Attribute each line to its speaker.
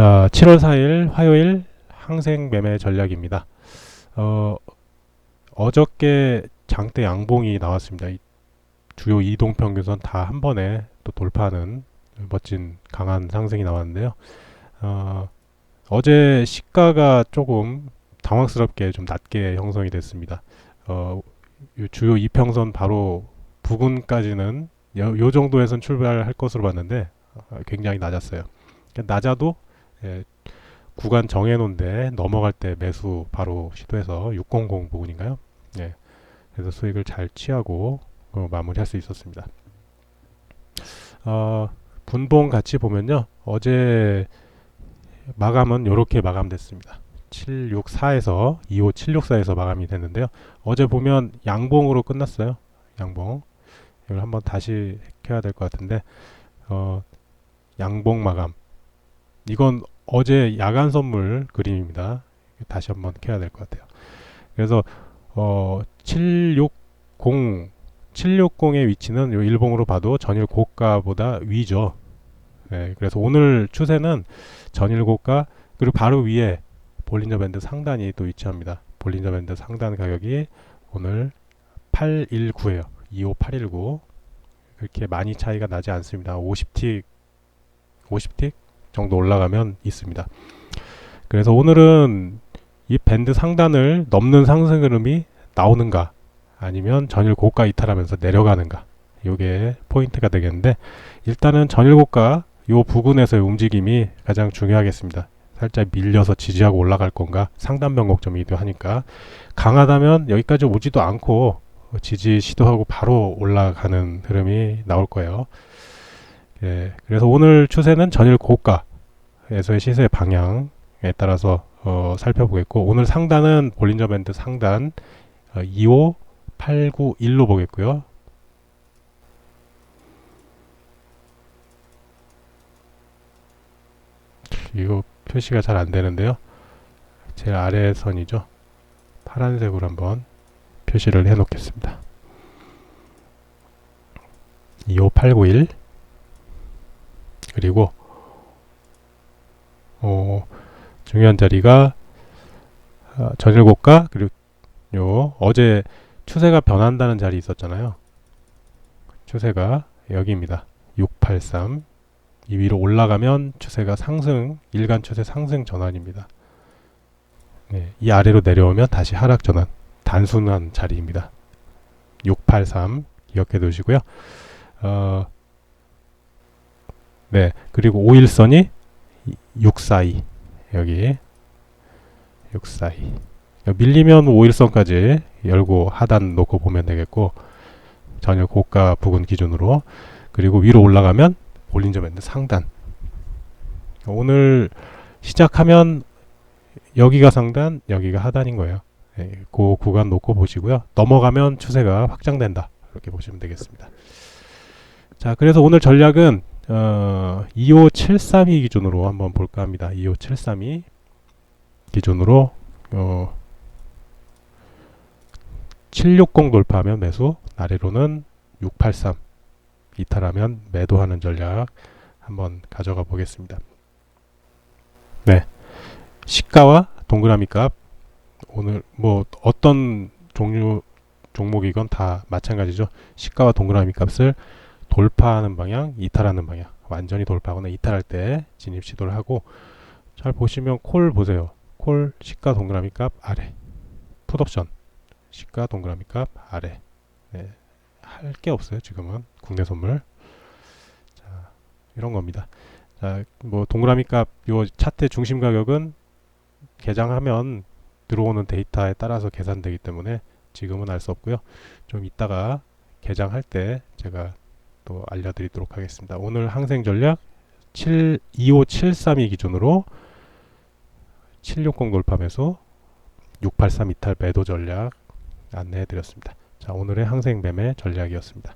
Speaker 1: 자, 7월 4일 화요일 항생 매매 전략입니다. 어, 어저께 장대 양봉이 나왔습니다. 이 주요 이동 평균선 다 한 번에 또 돌파하는 멋진 강한 상승이 나왔는데요. 어, 어제 시가가 조금 당황스럽게 좀 낮게 형성이 됐습니다. 어, 요 주요 이평선 바로 부근까지는 요, 요 정도에선 출발할 것으로 봤는데 어, 굉장히 낮았어요. 그러니까 낮아도 예, 구간 정해놓은데 넘어갈 때 매수 바로 시도해서 600 부근인가요? 예, 그래서 수익을 잘 취하고 어, 마무리할 수 있었습니다. 어, 분봉 같이 보면요. 어제 마감은 이렇게 마감됐습니다. 764에서 25764에서 마감이 됐는데요. 어제 보면 양봉으로 끝났어요. 양봉. 이걸 한번 다시 켜야 될 것 같은데 어, 양봉 마감. 이건 어제 야간 선물 그림입니다. 다시 한번 켜야 될 것 같아요. 그래서 어, 760 760의 위치는 요 일봉으로 봐도 전일 고가보다 위죠. 네, 그래서 오늘 추세는 전일 고가 그리고 바로 위에 볼린저 밴드 상단이 또 위치합니다. 볼린저 밴드 상단 가격이 오늘 819예요. 25819 그렇게 많이 차이가 나지 않습니다. 50틱 50틱 정도 올라가면 있습니다. 그래서 오늘은 이 밴드 상단을 넘는 상승 흐름이 나오는가 아니면 전일 고가 이탈하면서 내려가는가 이게 포인트가 되겠는데 일단은 전일 고가 요 부근에서의 움직임이 가장 중요하겠습니다. 살짝 밀려서 지지하고 올라갈 건가 상단 변곡점이기도 하니까 강하다면 여기까지 오지도 않고 지지 시도하고 바로 올라가는 흐름이 나올 거예요. 예, 그래서 오늘 추세는 전일 고가에서의 시세 방향에 따라서 어, 살펴보겠고 오늘 상단은 볼린저 밴드 상단 어, 25 891로 보겠고요. 이거 표시가 잘 안 되는데요. 제일 아래 선이죠. 파란색으로 한번 표시를 해 놓겠습니다. 25891 그리고 어, 중요한 자리가 어, 전일 고가 그리고 요 어제 추세가 변한다는 자리 있었잖아요. 추세가 여기입니다. 683. 이 위로 올라가면 추세가 상승, 일간 추세 상승 전환입니다. 네, 이 아래로 내려오면 다시 하락 전환, 단순한 자리입니다. 683 기억해 두시고요. 어, 네, 그리고 5일선이 642 여기 642 밀리면 5일선까지 열고 하단 놓고 보면 되겠고 전일 고가 부근 기준으로. 그리고 위로 올라가면 볼린저 밴드 상단. 오늘 시작하면 여기가 상단 여기가 하단인 거예요. 네, 그 구간 놓고 보시고요. 넘어가면 추세가 확장된다. 이렇게 보시면 되겠습니다. 자 그래서 오늘 전략은 어, 25732 기준으로 한번 볼까 합니다 25732 기준으로 어, 760 돌파하면 매수, 아래로는 683 이탈하면 매도하는 전략 한번 가져가 보겠습니다. 네. 시가와 동그라미 값 오늘 뭐 어떤 종류 종목이건 다 마찬가지죠. 시가와 동그라미 값을 돌파하는 방향, 이탈하는 방향. 완전히 돌파하거나 이탈할 때 진입 시도를 하고 잘 보시면 콜 보세요. 콜 시가 동그라미 값 아래. 풋옵션 시가 동그라미 값 아래 네, 할 게 없어요 지금은 국내 선물 자 이런 겁니다 자 뭐 동그라미 값요 차트 중심 가격은 개장하면 들어오는 데이터에 따라서 계산되기 때문에 지금은 알 수 없고요 좀 이따가 개장할 때 제가 또 알려드리도록 하겠습니다 오늘 항생 전략 7, 25732 기준으로 760 돌파 매수 683 이탈 매도 전략 안내해 드렸습니다. 자, 오늘의 항생 매매 전략이었습니다.